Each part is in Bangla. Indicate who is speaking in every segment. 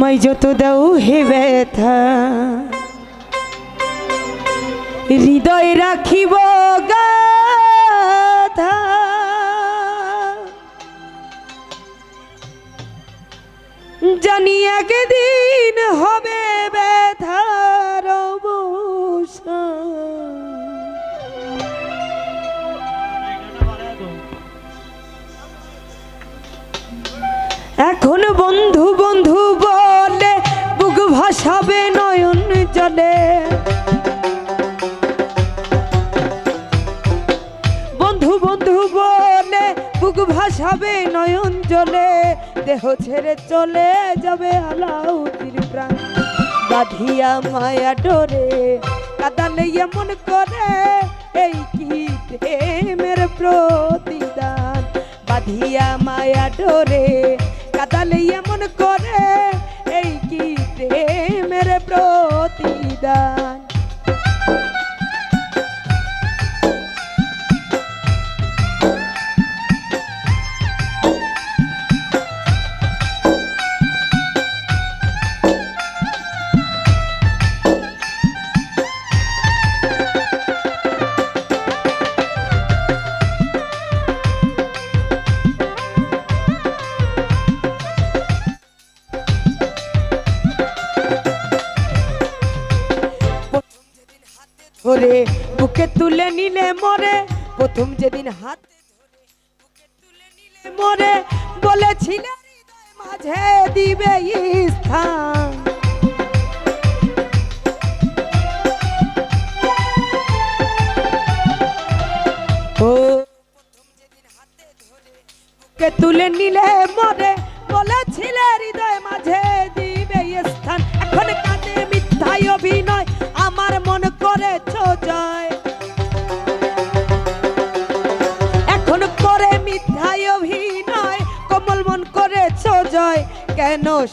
Speaker 1: আমায় যত দাও হে ব্যথা। হৃদয় রাখিব গাথা। জানি একদিন হবে ব্যথার এখন বন্ধু বন্ধু জলে বন্ধু বন্ধু বলে বুক ভাসাবে নয়ন জলে দেহ ছেড়ে চলে যাবে আলাউদ্দিন প্রাণ। বাঁধিয়া মায়া ডোরে কাদালে এমন করে, এই কি প্রেমের প্রতিদান? বাঁধিয়া মায়া ডোরে কাদালে এমন করে, এই কি প্রেমের প্রতিদান? die. ধরে, বুকে তুলে নিলে মরে। প্রথম যেদিন হাতে মরে, বলেছিলে মাঝে দিবে স্থান। তুলে নিলে মরে, বলেছিলে হৃদয় মাঝে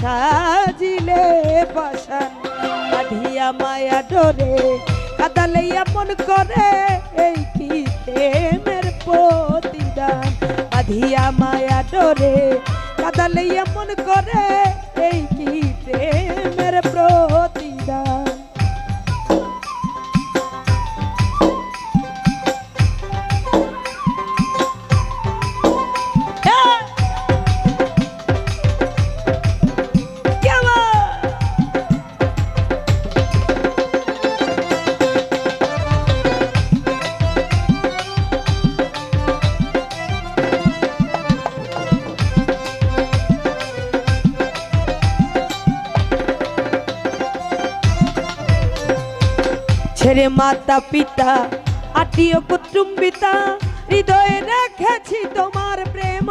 Speaker 1: সাজিলে পাশান কাঁধিয়া মায়া ডরে কাদালে মন করে এই কি প্রেমের প্রতিদান। কাঁধিয়া মায়া ডরে কাদালে মন করে ছেড়ে মাতা পিতা, আত্মীয় কুটুম্বিতা, হৃদয়ে রেখেছি তোমার প্রেম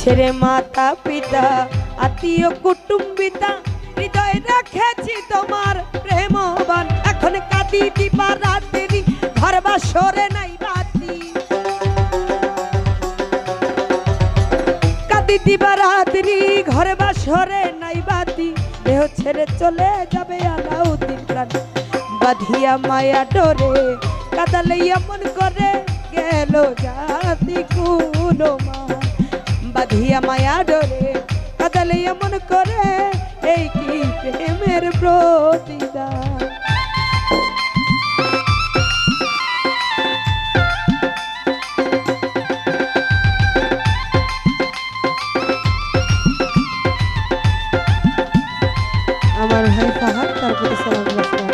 Speaker 1: ছেড়ে মাতা পিতা, আত্মীয় কুটুম্বিতা, হৃদয়ে রেখেছি তোমার প্রেমবান এখন কাঁদি দিবা রাত্রি ঘর বাসরে নাই কাঁদি দিবা রাত্রি ঘরে বাসরে নাই বাতি, দেহ ছেড়ে চলে যাবে আলাউদ্দিন প্রাণ। বাঁধিয়া মায়া ডোরে, কাদালে এমন করে, গেল জাতি কুলো বাঁধিয়া মায়া ডোরে, কাদালে এমন করে, এই কি প্রেমের প্রতিদান? আমার ভাই ফাহাদ তারপরে সালাম রাখলাম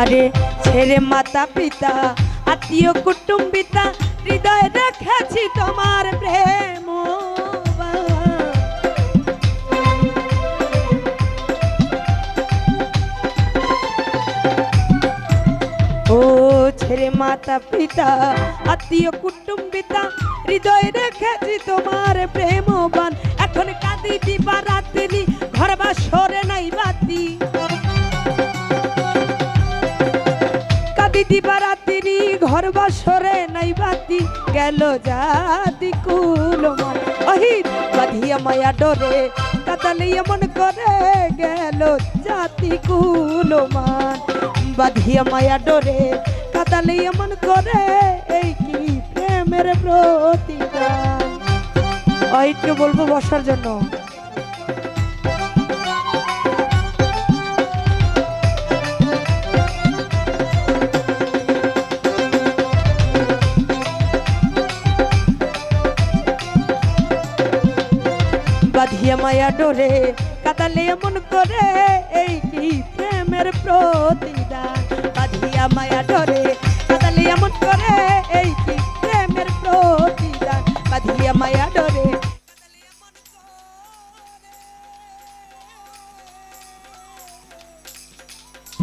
Speaker 1: আরে ছেলে মাতা পিতা, আত্মীয় কুটুম্বিতা, হৃদয়ে রেখেছি তোমার প্রেম। মাতা পিতা, আত্মীয় কুটুম্বিতা হৃদয়ে রেখেছি তোমার প্রেমবান। এখন কাঁদি দিবা রাত্রি, ঘর বা সরে নাই বাতি। কাঁদি দিবা রাত্রি, ঘর বাসরে নাই বাতি। গেল জাতি কুলমান অহিত বাধিয়া মায়া ডরে কাতালে এমন করে গেল জাতি কুলমান বাধিয়া মায়া ডরে কাতালে এমন করে, এই কি প্রেমের প্রতিদান? বলব বসার জন্য। বাঁধিয়া মায়া ডোরে, কাদালে এমন করে, এই কি প্রেমের প্রতিদান?